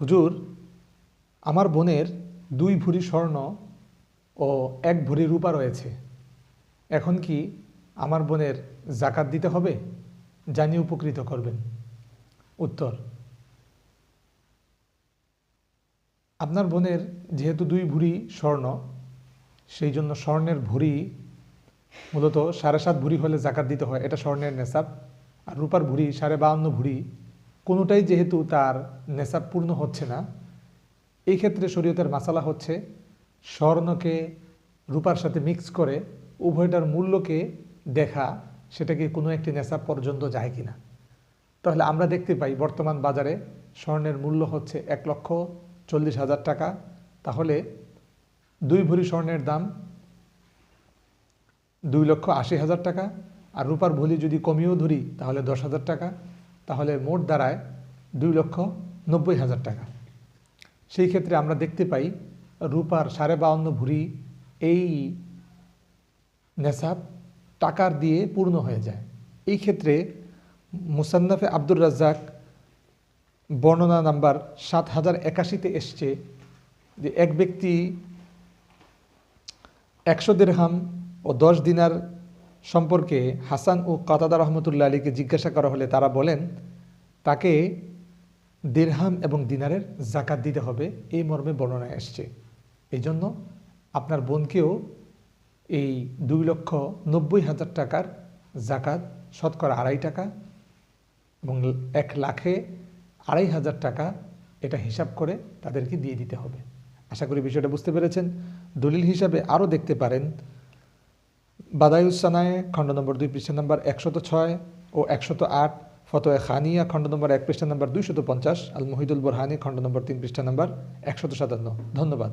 হুজুর, আমার বোনের দুই ভরি স্বর্ণ ও এক ভরি রূপা রয়েছে। এখন কি আমার বোনের জাকাত দিতে হবে? জানিয়ে উপকৃত করবেন। উত্তর, আপনার বোনের যেহেতু দুই ভরি স্বর্ণ, সেই জন্য স্বর্ণের ভরি মূলত সাড়ে সাত ভরি হলে জাকাত দিতে হয়। এটা স্বর্ণের নেশাব। আর রূপার ভুড়ি সাড়ে বাহান্ন ভুড়ি কোনোটাই যেহেতু তার নেশাব পূর্ণ হচ্ছে না, এই ক্ষেত্রে শরীয়তের মাসালা হচ্ছে স্বর্ণকে রূপার সাথে মিক্স করে উভয়টার মূল্যকে দেখা সেটাকে কোনো একটি নেশাব পর্যন্ত যায় কি না তাহলে আমরা দেখতে পাই বর্তমান বাজারে স্বর্ণের মূল্য হচ্ছে এক লক্ষ চল্লিশ হাজার টাকা। তাহলে দুই ভরি স্বর্ণের দাম দুই লক্ষ আশি হাজার টাকা আর রূপার ভলি যদি কমিয়েও ধরি তাহলে দশ হাজার টাকা। তাহলে মোট দাঁড়ায় দুই লক্ষ নব্বই হাজার টাকা। সেই ক্ষেত্রে আমরা দেখতে পাই রূপার সাড়ে বাউন্ন ভুরি এই নেশাব টাকার দিয়ে পূর্ণ হয়ে যায়। এই ক্ষেত্রে মুসান্নাফে আব্দুর রাজ্জাক বর্ণনা নাম্বার সাত হাজার একাশিতে এসছে যে এক ব্যক্তি একশো দেড়হাম ও দশ দিনার সম্পর্কে হাসান ও কাতাদা রহমতুল্লাহ আলীকে জিজ্ঞাসা করা হলে তারা বলেন, তাকে দেড়হাম এবং দিনারের জাকাত দিতে হবে, এই মর্মে বর্ণনা এসছে। এই জন্য আপনার বোনকেও এই দুই লক্ষ নব্বই হাজার টাকার জাকাত, শতকরা আড়াই টাকা এবং এক লাখে আড়াই হাজার টাকা এটা হিসাব করে তাদেরকে দিয়ে দিতে হবে। আশা করি বিষয়টা বুঝতে পেরেছেন। দলিল হিসাবে আরও দেখতে পারেন বাদায়ুসানায় খণ্ড নম্বর দুই, পৃষ্ঠা নম্বর একশত ছয় ও একশত আট, ফতোয়া খানিয়া, খণ্ড নম্বর এক, পৃষ্ঠা নম্বর দুইশত পঞ্চাশ আল মহিদুল বোরহানি, খণ্ড নম্বর তিন, পৃষ্ঠা নম্বর একশত সাতান্ন। ধন্যবাদ।